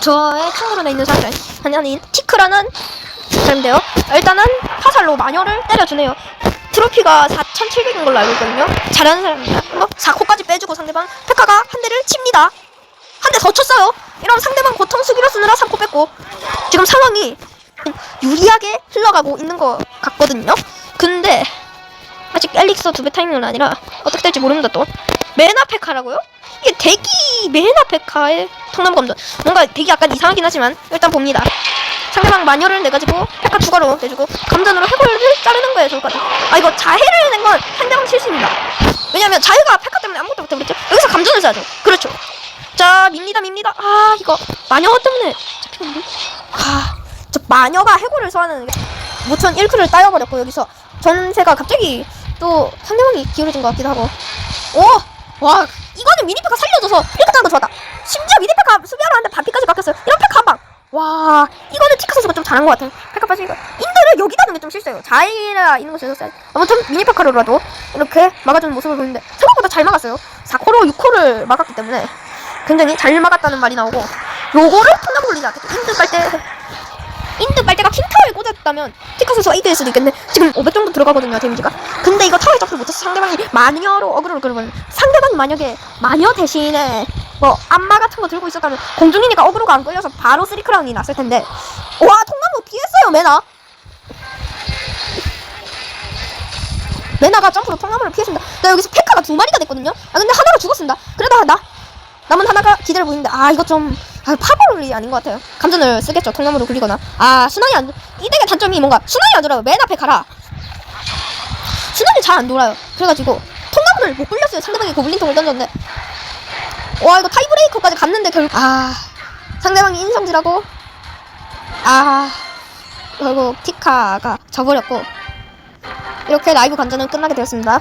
저의 친구로 있는 사람 하나인 티크라는 사람인데요. 일단은 화살로 마녀를 때려주네요. 트로피가 4,700인 걸로 알고 있거든요. 잘하는 사람입니다. 뭐 4코까지 빼주고 상대방 페카가 한 대를 칩니다. 한 대 더 쳤어요. 이러면 상대방 고통 수비로 쓰느라 3코 뺐고 지금 상황이 유리하게 흘러가고 있는 것 같거든요. 근데 아직 엘릭서 두 배 타이밍은 아니라 어떻게 될지 모릅니다 또. 메나 페카라고요? 이게 대기 메나 페카의 통나무 감전. 뭔가 대기 약간 이상하긴 하지만 일단 봅니다. 상대방 마녀를 내가지고 페카 추가로 내주고 감전으로 해골을 자르는 거예요 같아요. 아 이거 자해를 낸 건 상대방 실수입니다. 왜냐면 자해가 페카 때문에 아무것도 못해버렸죠. 여기서 감전을 써야죠. 그렇죠. 자 밉니다 밉니다. 아 이거 마녀 때문에 잡히는데. 아, 저 마녀가 해골을 소환하는 게 모천 1크를 따여버렸고 여기서 전세가 갑자기 또 상대방이 기울어진 것 같기도 하고. 오! 와 이거는 미니페카 살려줘서 이렇게 따는 거 좋았다. 심지어 미니페카 수비하러 왔는데 반피까지 깎였어요. 이런 페카 한방. 와 이거는 티크 선수가 좀 잘한 것 같아요 페카 빠지니까 인들을 여기다 넣는 게 좀 실수예요. 자이라 있는 곳에서 써야지 아무튼 미니페카로라도 이렇게 막아주는 모습을 보이는데 생각보다 잘 막았어요. 4코로 6코를 막았기 때문에 굉장히 잘 막았다는 말이 나오고 요거를 통나무 돌리지 않겠죠. 인들 빨때 인드 빨대가 킹타워에 꽂았다면 티카 선수가 이길 수도 있겠네. 지금 500 정도 들어가거든요, 데미지가. 근데 이거 타워에 잡지 못해서 상대방이 마녀로 어그로를 끌어버리면 상대방이 만약에 마녀 대신에 뭐 안마 같은 거 들고 있었다면 공중이니까 어그로가 안 끌려서 바로 쓰리크라운이 났을 텐데. 와 통나무 피했어요 메나? 메나가 점프로 통나무를 피했습니다. 나 여기서 페카가 두 마리가 됐거든요? 아 근데 하나가 죽었습니다. 그래도 나 남은 하나가 기다려 보이는데. 아 이거 좀 아, 파벌이 아닌 것 같아요. 감전을 쓰겠죠. 통나무로 굴리거나. 아 순환이 안. 이 덱의 단점이 뭔가 순환이 안 돌아요. 맨 앞에 가라. 순환이 잘 안 돌아요. 그래가지고 통나무를 못 굴렸어요. 상대방이 고블린 통을 던졌는데. 와 이거 타이브레이커까지 갔는데 결국 아 상대방이 인성질하고 아 결국 티카가 져버렸고 이렇게 라이브 관전은 끝나게 되었습니다.